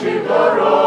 наші дороги.